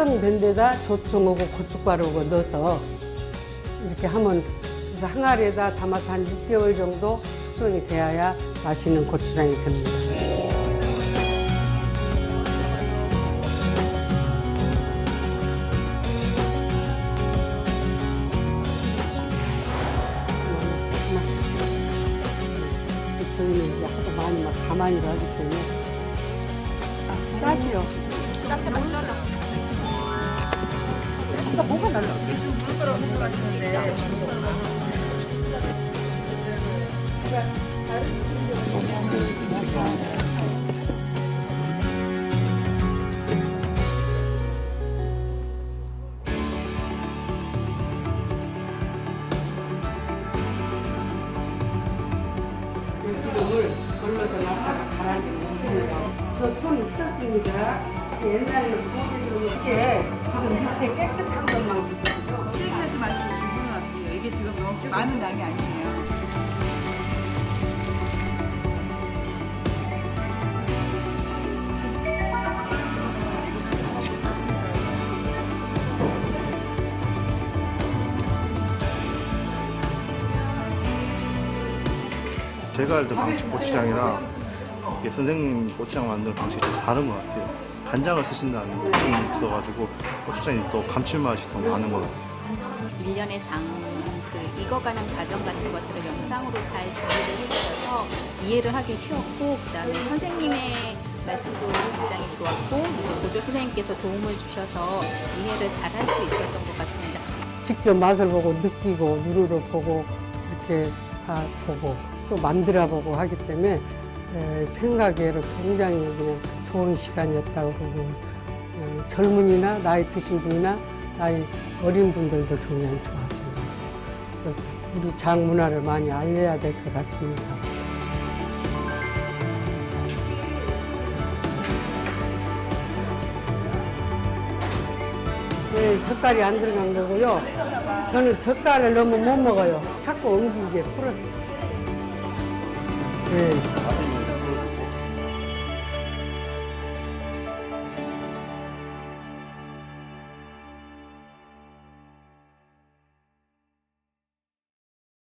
숙성된 데다 조청하고 고춧가루하고 넣어서 이렇게 하면 그래서 항아리에다 담아서 한 6개월 정도 숙성이 되어야 맛있는 고추장이 됩니다. 저희는 이제 하도 많이 막 가만히 하기 때문에 싸지요. 아까 뭐가 달라? 기름을 걸러서 놔다가 갈아내는 저손 있었습니다. 옛날에는 고기로 이게 지금 밑에 깨끗한 것만 있거든요. 깨끗하지 마시고 주문 같아요. 이게 지금 너무 많은 양이 아니에요. 제가 알던 방식 고추장이랑 이게 선생님 고추장 만드는 방식이 좀 다른 것 같아요. 간장을 쓰신다는 특징이 있어가지고 고추장이 또 감칠맛이 더 많은 것 같아요. 일련의 장, 그 익어가는 과정 같은 것들을 영상으로 잘 준비를 해주셔서 이해를 하기 쉬웠고, 그 다음에 선생님의 말씀도 굉장히 좋았고, 또 보조 선생님께서 도움을 주셔서 이해를 잘 할 수 있었던 것 같습니다. 직접 맛을 보고 느끼고 누르러 보고 이렇게 다 보고 또 만들어 보고 하기 때문에 에, 생각에는 굉장히 그냥 좋은 시간이었다고 보고 어, 젊은이나 나이 드신 분이나 나이 어린 분들도 굉장히 좋아하십니다. 그래서 우리 장 문화를 많이 알려야 될 것 같습니다. 네, 젓갈이 안 들어간 거고요. 저는 젓갈을 너무 못 먹어요. 자꾸 옮기게 풀어서. 네.